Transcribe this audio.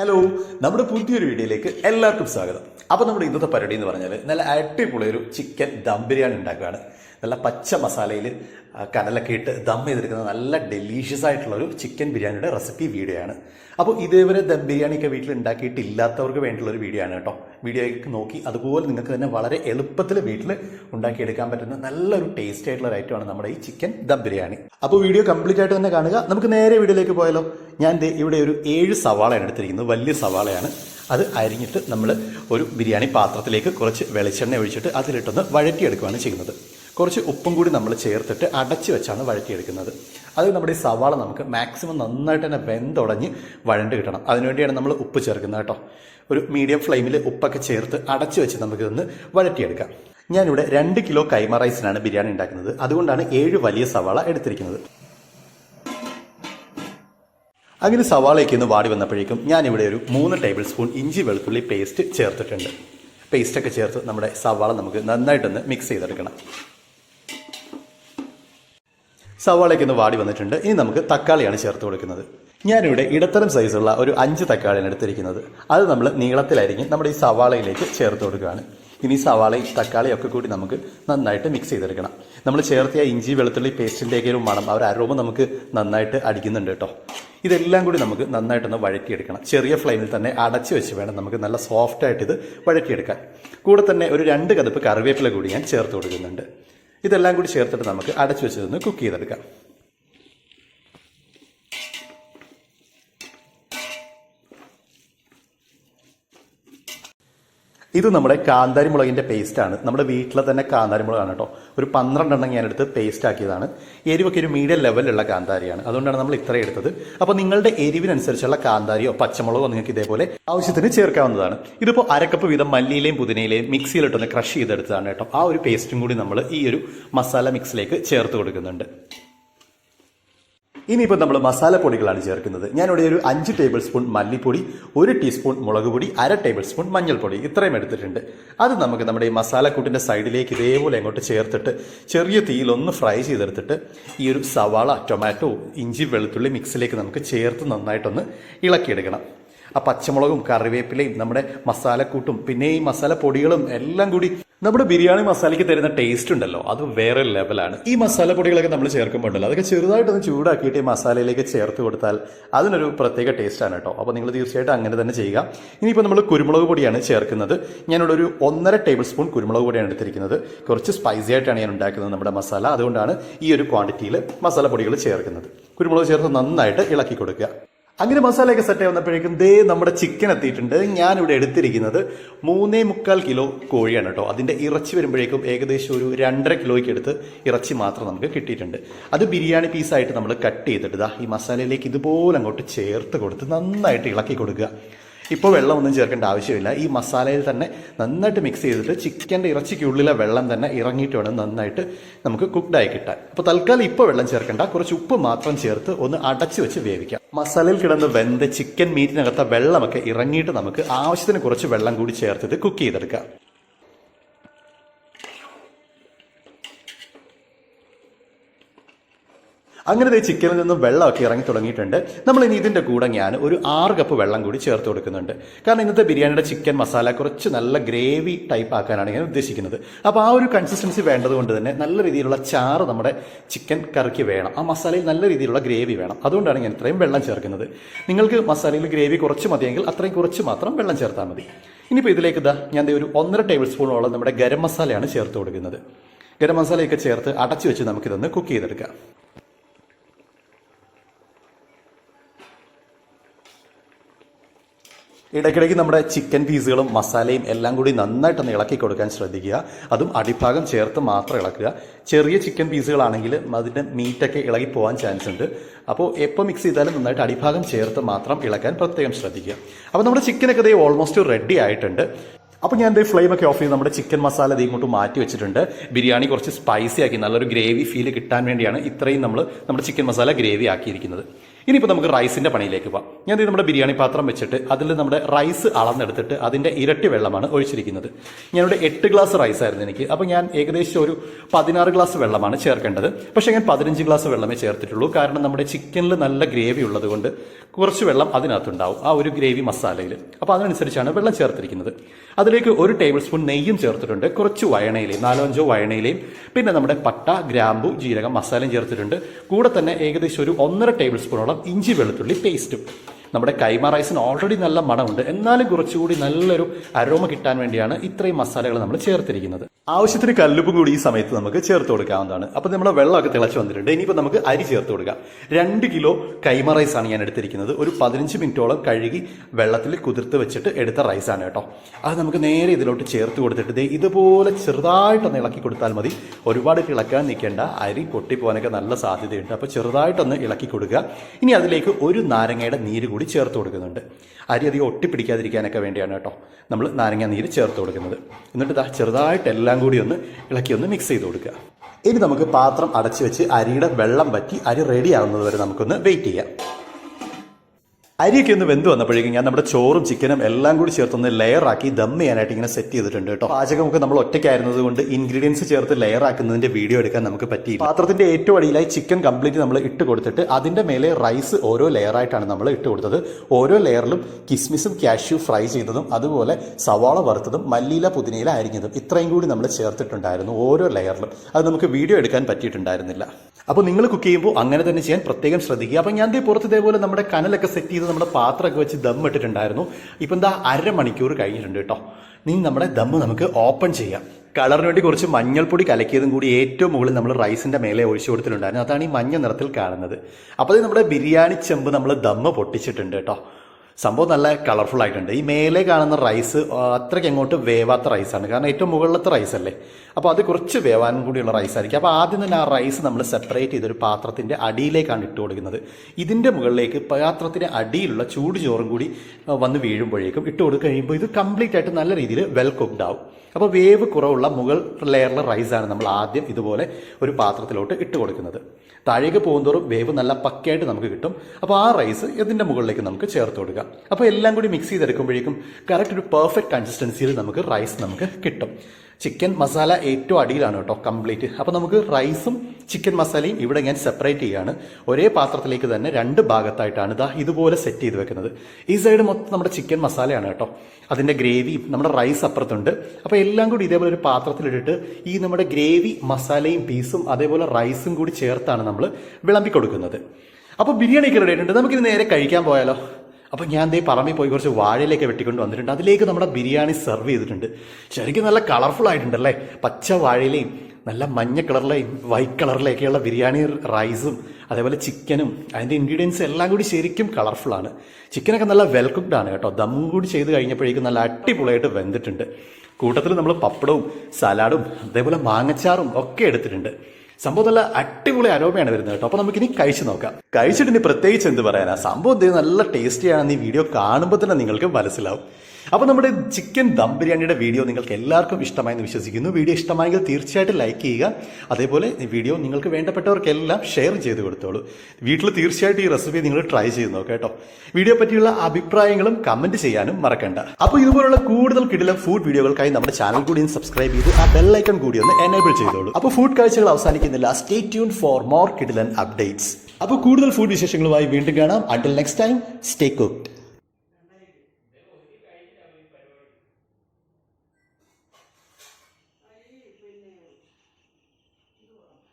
Hello നമ്മുടെ പുതിയൊരു വീഡിയോയിലേക്ക് എല്ലാവർക്കും സ്വാഗതം. അപ്പോൾ നമ്മുടെ ഇന്നത്തെ പരിപാടി എന്ന് പറഞ്ഞാൽ നല്ല അടിപൊളി ഒരു ചിക്കൻ ദം ബിരിയാണി ഉണ്ടാക്കുകയാണ്. നല്ല പച്ച മസാലയിൽ കനലൊക്കെ ഇട്ട് ദം ചെയ്തെടുക്കുന്ന നല്ല ഡെലീഷ്യസ് ആയിട്ടുള്ള ഒരു ചിക്കൻ ബിരിയാണിയുടെ റെസിപ്പി വീഡിയോ ആണ്. അപ്പോൾ ഇതേവരെ ദം ബിരിയാണിയൊക്കെ വീട്ടിൽ ഉണ്ടാക്കിയിട്ടില്ലാത്തവർക്ക് വേണ്ടിയുള്ള ഒരു വീഡിയോ ആണ് കേട്ടോ. വീഡിയോയ്ക്ക് നോക്കി. അതുപോലെ നിങ്ങൾക്ക് തന്നെ വളരെ എളുപ്പത്തിൽ വീട്ടിൽ ഉണ്ടാക്കിയെടുക്കാൻ പറ്റുന്ന നല്ലൊരു ടേസ്റ്റ് ആയിട്ടുള്ള ഒരു ഐറ്റമാണ് നമ്മുടെ ഈ ചിക്കൻ ദം ബിരിയാണി. അപ്പോൾ വീഡിയോ കംപ്ലീറ്റ് ആയിട്ട് തന്നെ കാണുക. നമുക്ക് നേരെ വീഡിയോയിലേക്ക് പോയാലോ? ഞാൻ ഇവിടെ ഒരു ഏഴ് സവാളയാണ് എടുത്തിരിക്കുന്നത്. വലിയ സവാളയാണ്. അത് അരിഞ്ഞിട്ട് നമ്മൾ ഒരു ബിരിയാണി പാത്രത്തിലേക്ക് കുറച്ച് വെളിച്ചെണ്ണ ഒഴിച്ചിട്ട് അതിലിട്ടൊന്ന് വഴറ്റിയെടുക്കുകയാണ് ചെയ്യുന്നത്. കുറച്ച് ഉപ്പും കൂടി നമ്മൾ ചേർത്തിട്ട് അടച്ചു വെച്ചാണ് വഴറ്റിയെടുക്കുന്നത്. അത് നമ്മുടെ ഈ സവാള നമുക്ക് മാക്സിമം നന്നായിട്ട് തന്നെ വെന്തുടഞ്ഞ് വഴണ്ട് കിട്ടണം. അതിനുവേണ്ടിയാണ് നമ്മൾ ഉപ്പ് ചേർക്കുന്നത് കേട്ടോ. ഒരു മീഡിയം ഫ്ലെയിമിൽ ഉപ്പൊക്കെ ചേർത്ത് അടച്ചു വെച്ച് നമുക്കിതൊന്ന് വഴറ്റിയെടുക്കാം. ഞാനിവിടെ രണ്ട് കിലോ കൈമ റൈസിനാണ് ബിരിയാണി ഉണ്ടാക്കുന്നത്. അതുകൊണ്ടാണ് ഏഴ് വലിയ സവാള എടുത്തിരിക്കുന്നത്. അങ്ങനെ സവാളയ്ക്ക് ഒന്ന് വാടി വന്നപ്പോഴേക്കും ഞാനിവിടെ ഒരു മൂന്ന് ടേബിൾ സ്പൂൺ ഇഞ്ചി വെളുത്തുള്ളി പേസ്റ്റ് ചേർത്തിട്ടുണ്ട്. പേസ്റ്റൊക്കെ ചേർത്ത് നമ്മുടെ സവാള നമുക്ക് നന്നായിട്ടൊന്ന് മിക്സ് ചെയ്തെടുക്കണം. സവാളയ്ക്ക് ഒന്ന് വാടി വന്നിട്ടുണ്ട്. ഇനി നമുക്ക് തക്കാളിയാണ് ചേർത്ത് കൊടുക്കുന്നത്. ഞാനിവിടെ ഇടത്തരം സൈസുള്ള ഒരു അഞ്ച് തക്കാളിയാണ് എടുത്തിരിക്കുന്നത്. അത് നമ്മൾ നീളത്തിലരിഞ്ഞ് നമ്മുടെ ഈ സവാളയിലേക്ക് ചേർത്ത് കൊടുക്കുകയാണ്. ഇനി സവാളയും തക്കാളിയും ഒക്കെ കൂടി നമുക്ക് നന്നായിട്ട് മിക്സ് ചെയ്തെടുക്കണം. നമ്മൾ ചേർത്തിയ ഇഞ്ചി വെളുത്തുള്ളി പേസ്റ്റിന്റെയൊക്കെ ഒരു മണം ഒരു അരോമ നമുക്ക് നന്നായിട്ട് അടിക്കുന്നുണ്ട് കേട്ടോ. ഇതെല്ലാം കൂടി നമുക്ക് നന്നായിട്ടൊന്ന് വഴറ്റിയെടുക്കണം. ചെറിയ ഫ്ലെയിമിൽ തന്നെ അടച്ചു വെച്ച് വേണം നമുക്ക് നല്ല സോഫ്റ്റായിട്ട് ഇത് വഴറ്റിയെടുക്കാൻ. കൂടെ തന്നെ ഒരു രണ്ട് കതപ്പ് കറിവേപ്പില കൂടി ഞാൻ ചേർത്ത് കൊടുക്കുന്നുണ്ട്. ഇതെല്ലാം കൂടി ചേർത്തിട്ട് നമുക്ക് അടച്ചു വെച്ചതൊന്ന് കുക്ക് ചെയ്തെടുക്കാം. ഇത് നമ്മുടെ കാന്താരി മുളകിന്റെ പേസ്റ്റ് ആണ്. നമ്മുടെ വീട്ടിലെ തന്നെ കാന്താരി മുളകാണ് കേട്ടോ. ഒരു പന്ത്രണ്ടെണ്ണം ഞാനെടുത്ത് പേസ്റ്റ് ആക്കിയതാണ്. എരിവൊക്കെ ഒരു മീഡിയം ലെവലിലുള്ള കാന്താരിയാണ്. അതുകൊണ്ടാണ് നമ്മൾ ഇത്ര എടുത്തത്. അപ്പോൾ നിങ്ങളുടെ എരിവിനനുസരിച്ചുള്ള കാന്താരിയോ പച്ചമുളകോ നിങ്ങൾക്ക് ഇതേപോലെ ആവശ്യത്തിന് ചേർക്കാവുന്നതാണ്. ഇതിപ്പോൾ അരക്കപ്പ് വീതം മല്ലിയിലെയും പുതിനയിലെയും മിക്സിയിലിട്ടൊന്ന് ക്രഷ് ചെയ്തെടുത്തതാണ് കേട്ടോ. ആ ഒരു പേസ്റ്റും കൂടി നമ്മൾ ഈ ഒരു മസാല മിക്സിലേക്ക് ചേർത്ത് കൊടുക്കുന്നുണ്ട്. ഇനിയിപ്പോൾ നമ്മൾ മസാലപ്പൊടികളാണ് ചേർക്കുന്നത്. ഞാനിവിടെ ഒരു അഞ്ച് ടേബിൾ സ്പൂൺ മല്ലിപ്പൊടി ഒരു ടീസ്പൂൺ മുളക് പൊടി അര ടേബിൾ സ്പൂൺ മഞ്ഞൾപ്പൊടി ഇത്രയും എടുത്തിട്ടുണ്ട്. അത് നമുക്ക് നമ്മുടെ ഈ മസാലക്കൂട്ടിന്റെ സൈഡിലേക്ക് ഇതേപോലെ അങ്ങോട്ട് ചേർത്തിട്ട് ചെറിയ തീയിലൊന്ന് ഫ്രൈ ചെയ്തെടുത്തിട്ട് ഈ ഒരു സവാള ടൊമാറ്റോ ഇഞ്ചി വെളുത്തുള്ളി മിക്സിലേക്ക് നമുക്ക് ചേർത്ത് നന്നായിട്ടൊന്ന് ഇളക്കിയെടുക്കണം. ആ പച്ചമുളകും കറിവേപ്പിലയും നമ്മുടെ മസാലക്കൂട്ടും പിന്നെ ഈ മസാല പൊടികളും എല്ലാം കൂടി നമ്മുടെ ബിരിയാണി മസാലയ്ക്ക് തരുന്ന ടേസ്റ്റ് ഉണ്ടല്ലോ അത് വേറെ ലെവലാണ് ഈ മസാല പൊടികളൊക്കെ നമ്മൾ ചേർക്കുമ്പോൾ ഉണ്ടല്ലോ അതൊക്കെ ചെറുതായിട്ടൊന്ന് ചൂടാക്കിയിട്ട് ഈ മസാലയിലേക്ക് ചേർത്ത് കൊടുത്താൽ അതിനൊരു പ്രത്യേക ടേസ്റ്റാണ് കേട്ടോ. അപ്പോൾ നിങ്ങൾ തീർച്ചയായിട്ടും അങ്ങനെ തന്നെ ചെയ്യുക. ഇനിയിപ്പോൾ നമ്മൾ കുരുമുളക് പൊടിയാണ് ചേർക്കുന്നത്. ഞാനിവിടെ ഒരു ഒന്നര ടേബിൾ സ്പൂൺ കുരുമുളക് പൊടിയാണ് എടുത്തിരിക്കുന്നത്. കുറച്ച് സ്പൈസി ആയിട്ടാണ് ഞാൻ ഉണ്ടാക്കുന്നത് നമ്മുടെ മസാല. അതുകൊണ്ടാണ് ഈ ഒരു ക്വാണ്ടിറ്റിയിൽ മസാല പൊടികൾ ചേർക്കുന്നത്. കുരുമുളക് ചേർത്ത് നന്നായിട്ട് ഇളക്കി കൊടുക്കുക. അങ്ങനെ മസാലയൊക്കെ സെറ്റ് വന്നപ്പോഴേക്കും ദേ നമ്മുടെ ചിക്കൻ എത്തിയിട്ടുണ്ട്. ഞാനിവിടെ എടുത്തിരിക്കുന്നത് മൂന്നേ മുക്കാൽ കിലോ കോഴിയാണ് കേട്ടോ. അതിന്റെ ഇറച്ചി വരുമ്പോഴേക്കും ഏകദേശം ഒരു രണ്ടര കിലോയ്ക്ക് എടുത്ത് ഇറച്ചി മാത്രം നമുക്ക് കിട്ടിയിട്ടുണ്ട്. അത് ബിരിയാണി പീസായിട്ട് നമ്മൾ കട്ട് ചെയ്തിട്ട് ഈ മസാലയിലേക്ക് ഇതുപോലെ അങ്ങോട്ട് ചേർത്ത് കൊടുത്ത് നന്നായിട്ട് ഇളക്കി കൊടുക്കുക. ഇപ്പോൾ വെള്ളമൊന്നും ചേർക്കേണ്ട ആവശ്യമില്ല. ഈ മസാലയിൽ തന്നെ നന്നായിട്ട് മിക്സ് ചെയ്തിട്ട് ചിക്കന്റെ ഇറച്ചിക്കുള്ളിലെ വെള്ളം തന്നെ ഇറങ്ങിയിട്ട് വേണം നന്നായിട്ട് നമുക്ക് കുക്ക്ഡായി കിട്ടാൻ. അപ്പോൾ തൽക്കാലം ഇപ്പോൾ വെള്ളം ചേർക്കേണ്ട. കുറച്ച് ഉപ്പ് മാത്രം ചേർത്ത് ഒന്ന് അടച്ചു വെച്ച് വേവിക്കാം. മസാലയിൽ കിടന്ന് വെന്ത ചിക്കൻ മീറ്റിനകത്ത വെള്ളമൊക്കെ ഇറങ്ങിയിട്ട് നമുക്ക് ആവശ്യത്തിന് കുറച്ച് വെള്ളം കൂടി ചേർത്തിട്ട് കുക്ക് ചെയ്തെടുക്കാം. അങ്ങനെ ദേ ചിക്കനിൽ നിന്നും വെള്ളമൊക്കെ ഇറങ്ങി തുടങ്ങിയിട്ടുണ്ട്. നമ്മൾ ഇനി ഇതിന്റെ കൂടെ ഞാൻ ഒരു ആറ് കപ്പ് വെള്ളം കൂടി ചേർത്ത് കൊടുക്കുന്നുണ്ട്. കാരണം ഇന്നത്തെ ബിരിയാണിയുടെ ചിക്കൻ മസാല കുറച്ച് നല്ല ഗ്രേവി ടൈപ്പ് ആക്കാനാണ് ഞാൻ ഉദ്ദേശിക്കുന്നത്. അപ്പോൾ ആ ഒരു കൺസിസ്റ്റൻസി വേണ്ടതുകൊണ്ട് തന്നെ നല്ല രീതിയിലുള്ള ചാറ് നമ്മുടെ ചിക്കൻ കറിക്ക് വേണം. ആ മസാലയിൽ നല്ല രീതിയിലുള്ള ഗ്രേവി വേണം. അതുകൊണ്ടാണ് ഞാൻ ഇത്രയും വെള്ളം ചേർക്കുന്നത്. നിങ്ങൾക്ക് മസാലയിൽ ഗ്രേവി കുറച്ച് മതിയെങ്കിൽ അത്രയും കുറച്ച് മാത്രം വെള്ളം ചേർത്താൽ മതി. ഇനിയിപ്പോൾ ഇതിലേക്ക് ഇതാ ഞാൻ ഒരു ഒന്നര ടേബിൾ സ്പൂണോളം നമ്മുടെ ഗരം മസാലയാണ് ചേർത്ത് കൊടുക്കുന്നത്. ഗരം മസാലയൊക്കെ ചേർത്ത് അടച്ചു വെച്ച് നമുക്കിതൊന്ന് കുക്ക് ചെയ്തെടുക്കാം. ഇടയ്ക്കിടയ്ക്ക് നമ്മുടെ ചിക്കൻ പീസുകളും മസാലയും എല്ലാം കൂടി നന്നായിട്ടൊന്ന് ഇളക്കി കൊടുക്കാൻ ശ്രദ്ധിക്കുക. അതും അടിഭാഗം ചേർത്ത് മാത്രം ഇളക്കുക. ചെറിയ ചിക്കൻ പീസുകളാണെങ്കിൽ അതിന്റെ മീറ്റൊക്കെ ഇളകി പോകാൻ ചാൻസ് ഉണ്ട്. അപ്പോൾ എപ്പോൾ മിക്സ് ചെയ്താലും നന്നായിട്ട് അടിഭാഗം ചേർത്ത് മാത്രം ഇളക്കാൻ പ്രത്യേകം ശ്രദ്ധിക്കുക. അപ്പോൾ നമ്മുടെ ചിക്കനൊക്കെ ഇതേ ഓൾമോസ്റ്റ് റെഡി ആയിട്ടുണ്ട്. അപ്പോൾ ഞാൻ ഫ്ലെയിം ഒക്കെ ഓഫ് ചെയ്ത് നമ്മുടെ ചിക്കൻ മസാല ഇത് ഇങ്ങോട്ട് മാറ്റി വെച്ചിട്ടുണ്ട്. ബിരിയാണി കുറച്ച് സ്പൈസി ആക്കി നല്ലൊരു ഗ്രേവി ഫീൽ കിട്ടാൻ വേണ്ടിയാണ് ഇത്രയും നമ്മൾ നമ്മുടെ ചിക്കൻ മസാല ഗ്രേവി ആക്കിയിരിക്കുന്നത്. ഇനിയിപ്പോൾ നമുക്ക് റൈസിന്റെ പണിയിലേക്ക് പോകാം ഞാൻ നമ്മുടെ ബിരിയാണി പാത്രം വെച്ചിട്ട് അതിൽ നമ്മുടെ റൈസ് അളന്നെടുത്തിട്ട് അതിന്റെ ഇരട്ടി വെള്ളമാണ് ഒഴിച്ചിരിക്കുന്നത്. ഞാനിവിടെ എട്ട് ഗ്ലാസ് റൈസ് ആയിരുന്നു എനിക്ക്. അപ്പോൾ ഞാൻ ഏകദേശം ഒരു പതിനാറ് ഗ്ലാസ് വെള്ളമാണ് ചേർക്കേണ്ടത്. പക്ഷേ ഞാൻ പതിനഞ്ച് ഗ്ലാസ് വെള്ളമേ ചേർത്തിട്ടുള്ളൂ. കാരണം നമ്മുടെ ചിക്കനിൽ നല്ല ഗ്രേവി ഉള്ളത് കൊണ്ട് കുറച്ച് വെള്ളം അതിനകത്തുണ്ടാവും ആ ഒരു ഗ്രേവി മസാലയിൽ. അപ്പോൾ അതിനനുസരിച്ചാണ് വെള്ളം ചേർത്തിരിക്കുന്നത്. അതിലേക്ക് ഒരു ടേബിൾ സ്പൂൺ നെയ്യും ചേർത്തിട്ടുണ്ട് കുറച്ച് വയണയിലയും നാലോ അഞ്ചോ വയണയിലയും. പിന്നെ നമ്മുടെ പട്ട ഗ്രാമ്പു ജീരകം മസാലയും ചേർത്തിട്ടുണ്ട്. കൂടെ തന്നെ ഏകദേശം ഒരു ഒന്നര ടേബിൾ സ്പൂണോളം ഇഞ്ചി വെളുത്തുള്ളി പേസ്റ്റും നമ്മുടെ കൈമ റൈസിന് ഓൾറെഡി നല്ല മണമുണ്ട്. എന്നാലും കുറച്ചുകൂടി നല്ലൊരു അരോമ കിട്ടാൻ വേണ്ടിയാണ് ഇത്രയും മസാലകൾ നമ്മൾ ചേർത്തിരിക്കുന്നത്. ആവശ്യത്തിന് കല്ലുപ്പും കൂടി ഈ സമയത്ത് നമുക്ക് ചേർത്ത് കൊടുക്കാവുന്നതാണ്. അപ്പോൾ നമ്മുടെ വെള്ളമൊക്കെ തിളച്ച് വന്നിട്ടുണ്ട്. ഇനിയിപ്പോൾ നമുക്ക് അരി ചേർത്ത് കൊടുക്കാം. രണ്ട് കിലോ കൈമ റൈസാണ് ഞാൻ എടുത്തിരിക്കുന്നത്. ഒരു പതിനഞ്ച് മിനിറ്റോളം കഴുകി വെള്ളത്തിൽ കുതിർത്ത് വെച്ചിട്ട് എടുത്ത റൈസാണ് കേട്ടോ. അത് നമുക്ക് നേരെ ഇതിലോട്ട് ചേർത്ത് കൊടുത്തിട്ട് ദേ ഇതുപോലെ ചെറുതായിട്ടൊന്ന് ഇളക്കി കൊടുത്താൽ മതി. ഒരുപാട് ഇളക്കാൻ നിൽക്കേണ്ട. അരി പൊട്ടിപ്പോകാനൊക്കെ നല്ല സാധ്യതയുണ്ട്. അപ്പോൾ ചെറുതായിട്ടൊന്ന് ഇളക്കി കൊടുക്കുക. ഇനി അതിലേക്ക് ഒരു നാരങ്ങയുടെ നീര് കൂടി ചേർത്ത് കൊടുക്കുന്നുണ്ട്. അരി അധികം ഒട്ടിപ്പിടിക്കാതിരിക്കാനൊക്കെ വേണ്ടിയാണ് കേട്ടോ. നമ്മൾ നാരങ്ങ നീര് ചേർത്ത് കൊടുക്കുന്നത്. എന്നിട്ട് ഇതാ ചെറുതായിട്ട് എല്ലാം കൂടി ഒന്ന് ഇളക്കി ഒന്ന് മിക്സ് ചെയ്ത് കൊടുക്കുക. ഇനി നമുക്ക് പാത്രം അടച്ചു വെച്ച് അരിയുടെ വെള്ളം പറ്റി അരി റെഡി ആവുന്നത് വരെ നമുക്കൊന്ന് വെയിറ്റ് ചെയ്യാം. അരിയൊക്കെ ഒന്ന് വെന്ത് വന്നപ്പോഴേക്കും ഞാൻ നമ്മുടെ ചോറും ചിക്കനും എല്ലാം കൂടി ചേർത്തൊന്ന് ലെയറാക്കി ദം ചെയ്യാനായിട്ട് ഇങ്ങനെ സെറ്റ് ചെയ്തിട്ടുണ്ട് കേട്ടോ. പാചകമൊക്കെ നമ്മൾ ഒറ്റയ്ക്കായിരുന്നത് കൊണ്ട് ഇൻഗ്രീഡിയൻസ് ചേർത്ത് ലെയർ ആക്കുന്നതിന്റെ വീഡിയോ എടുക്കാൻ നമുക്ക് പറ്റി പാത്രത്തിന്റെ ഏറ്റവും അടിയിലായി ചിക്കൻ കംപ്ലീറ്റ് നമ്മൾ ഇട്ട് കൊടുത്തിട്ട് അതിന്റെ മേലെ റൈസ് ഓരോ ലെയറായിട്ടാണ് നമ്മൾ ഇട്ട് കൊടുത്തത്. ഓരോ ലെയറിലും കിസ്മിസും കാഷ്യൂ ഫ്രൈ ചെയ്തതും അതുപോലെ സവാള വറുത്തതും മല്ലിയില പുതിനയില അരിഞ്ഞതും ഇത്രയും കൂടി നമ്മൾ ചേർത്തിട്ടുണ്ടായിരുന്നു ഓരോ ലെയറിലും അത് നമുക്ക് വീഡിയോ എടുക്കാൻ പറ്റിയിട്ടുണ്ടായിരുന്നില്ല. അപ്പോൾ നിങ്ങൾ കുക്ക് ചെയ്യുമ്പോൾ അങ്ങനെ തന്നെ ചെയ്യാൻ പ്രത്യേകം ശ്രദ്ധിക്കുക. അപ്പോൾ ഞാൻ ദേ പുറത്ത് ഇതേപോലെ നമ്മുടെ കനലൊക്കെ സെറ്റ് ചെയ്ത് നമ്മുടെ പാത്രമൊക്കെ വെച്ച് ദം ഇട്ടിട്ടുണ്ടായിരുന്നു. ഇപ്പം എന്താ അരമണിക്കൂർ കഴിഞ്ഞിട്ടുണ്ട് കേട്ടോ. ഇനി നമ്മുടെ ദം നമുക്ക് ഓപ്പൺ ചെയ്യാം. കളറിന് വേണ്ടി കുറച്ച് മഞ്ഞൾപ്പൊടി കലക്കിയതും കൂടി ഏറ്റവും മുകളിൽ നമ്മൾ റൈസിന്റെ മേലെ ഒഴിച്ചു കൊടുത്തിട്ടുണ്ടായിരുന്നു. അതാണ് ഈ മഞ്ഞ നിറത്തിൽ കാണുന്നത്. അപ്പോൾ നമ്മുടെ ബിരിയാണി ചെമ്പ് നമ്മൾ ദമ്മ് പൊട്ടിച്ചിട്ടുണ്ട് കേട്ടോ. സംഭവം നല്ല കളർഫുൾ ആയിട്ടുണ്ട്. ഈ മേലെ കാണുന്ന റൈസ് അത്രയ്ക്ക് അങ്ങോട്ട് വേവാത്ത റൈസാണ് കാരണം ഏറ്റവും മുകളിലത്തെ റൈസ് അല്ലേ? അപ്പോൾ അത് കുറച്ച് വേവാനും കൂടിയുള്ള റൈസ് ആയിരിക്കും. അപ്പോൾ ആദ്യം തന്നെ ആ റൈസ് നമ്മൾ സെപ്പറേറ്റ് ചെയ്തൊരു പാത്രത്തിന്റെ അടിയിലേക്കാണ് ഇട്ട് കൊടുക്കുന്നത്. ഇതിന്റെ മുകളിലേക്ക് പാത്രത്തിന്റെ അടിയിലുള്ള ചൂട് ചോറും കൂടി വന്ന് വീഴുമ്പോഴേക്കും ഇട്ട് കൊടുത്ത് കഴിയുമ്പോൾ ഇത് കംപ്ലീറ്റ് ആയിട്ട് നല്ല രീതിയിൽ വെൽ കുക്ക്ഡ് ആവും. അപ്പോൾ വേവ് കുറവുള്ള മുകൾ ലെയറിലെ റൈസാണ് നമ്മൾ ആദ്യം ഇതുപോലെ ഒരു പാത്രത്തിലോട്ട് ഇട്ട് കൊടുക്കുന്നത്. താഴേക്ക് പോകുന്തോറും വേവ് നല്ല പക്കയായിട്ട് നമുക്ക് കിട്ടും. അപ്പോൾ ആ റൈസ് ഇതിന്റെ മുകളിലേക്ക് നമുക്ക് ചേർത്ത് കൊടുക്കാം. അപ്പോൾ എല്ലാം കൂടി മിക്സ് ചെയ്തെടുക്കുമ്പോഴേക്കും കറക്റ്റ് ഒരു പെർഫെക്റ്റ് കൺസിസ്റ്റൻസിയിൽ നമുക്ക് റൈസ് നമുക്ക് കിട്ടും. ചിക്കൻ മസാല ഏറ്റവും അടിയിലാണ് കേട്ടോ കംപ്ലീറ്റ്. അപ്പോൾ നമുക്ക് റൈസും ചിക്കൻ മസാലയും ഇവിടെ ഞാൻ സെപ്പറേറ്റ് ചെയ്യുകയാണ് ഒരേ പാത്രത്തിലേക്ക് തന്നെ രണ്ട് ഭാഗത്തായിട്ടാണ് ഇതാ ഇതുപോലെ സെറ്റ് ചെയ്ത് വെക്കുന്നത്. ഈ സൈഡ് മൊത്തം നമ്മുടെ ചിക്കൻ മസാലയാണ് കേട്ടോ. അതിന്റെ ഗ്രേവിയും നമ്മുടെ റൈസ് അപ്പുറത്തുണ്ട്. അപ്പോൾ എല്ലാം കൂടി ഇതേപോലെ ഒരു പാത്രത്തിലിട്ടിട്ട് ഈ നമ്മുടെ ഗ്രേവി മസാലയും പീസും അതേപോലെ റൈസും കൂടി ചേർത്താണ് നമ്മൾ വിളമ്പി കൊടുക്കുന്നത്. അപ്പോൾ ബിരിയാണിക്ക് റെഡി ആയിട്ടുണ്ട്. നമുക്കിത് നേരെ കഴിക്കാൻ പോയാലോ? അപ്പോൾ ഞാൻ ദേ പറമ്പിൽ പോയി കുറച്ച് വാഴയിലേക്ക് വെട്ടിക്കൊണ്ട് വന്നിട്ടുണ്ട്. അതിലേക്ക് നമ്മുടെ ബിരിയാണി സെർവ് ചെയ്തിട്ടുണ്ട്. ശരിക്കും നല്ല കളർഫുൾ ആയിട്ടുണ്ടല്ലേ? പച്ച വാഴയിലെയും നല്ല മഞ്ഞ കളറിലെയും വൈറ്റ് കളറിലേക്കുള്ള ബിരിയാണി റൈസും അതേപോലെ ചിക്കനും അതിന്റെ ഇൻഗ്രീഡിയൻസ് എല്ലാം കൂടി ശരിക്കും കളർഫുള്ളാണ് ചിക്കനൊക്കെ നല്ല വെൽ കുക്ക്ഡ് ആണ് കേട്ടോ. ദം കൂടി ചെയ്ത് കഴിഞ്ഞപ്പോഴേക്കും നല്ല അടിപൊളിയായിട്ട് വെന്തിട്ടുണ്ട്. കൂട്ടത്തിൽ നമ്മൾ പപ്പടവും സലാഡും അതേപോലെ മാങ്ങച്ചാറും ഒക്കെ എടുത്തിട്ടുണ്ട്. സംഭവം നല്ല അടിപൊളി അരോമയാണ് വരുന്നത് കേട്ടോ. അപ്പൊ നമുക്കിനി കഴിച്ചു നോക്കാം. കഴിച്ചിട്ട് ഇനി പ്രത്യേകിച്ച് എന്ത് പറയാനാ? സംഭവം നല്ല ടേസ്റ്റിയാണെന്ന് ഈ വീഡിയോ കാണുമ്പോൾ തന്നെ നിങ്ങൾക്ക് മനസ്സിലാവും. അപ്പൊ നമ്മുടെ ചിക്കൻ ദം ബിരിയാണിയുടെ വീഡിയോ നിങ്ങൾക്ക് എല്ലാവർക്കും ഇഷ്ടമായെന്ന് വിശ്വസിക്കുന്നു. വീഡിയോ ഇഷ്ടമായെങ്കിൽ തീർച്ചയായിട്ടും ലൈക്ക് ചെയ്യുക. അതേപോലെ ഈ വീഡിയോ നിങ്ങൾക്ക് വേണ്ടപ്പെട്ടവർക്കെല്ലാം ഷെയർ ചെയ്ത് കൊടുത്തോളൂ. വീട്ടിൽ തീർച്ചയായിട്ടും ഈ റെസിപ്പി നിങ്ങൾ ട്രൈ ചെയ്ത് നോക്കാം കേട്ടോ. വീഡിയോ പറ്റിയുള്ള അഭിപ്രായങ്ങളും കമന്റ് ചെയ്യാനും മറക്കണ്ട. അപ്പോൾ ഇതുപോലുള്ള കൂടുതൽ കിടില ഫുഡ് വീഡിയോകൾക്കായി നമ്മുടെ ചാനൽ കൂടി ഒന്ന് സബ്സ്ക്രൈബ് ചെയ്ത് ആ ബെല്ലൈക്കൺ കൂടി ഒന്ന് എനേബിൾ ചെയ്തോളൂ. അപ്പോൾ ഫുഡ് കാഴ്ചകൾ അവസാനിക്കുന്നില്ല. സ്റ്റേ ട്യൂൺ ഫോർ മോർ കിടിലൻ അപ്ഡേറ്റ്സ് അപ്പോൾ കൂടുതൽ ഫുഡ് വിശേഷങ്ങളുമായി വീണ്ടും കാണാം. Until next time stay cooked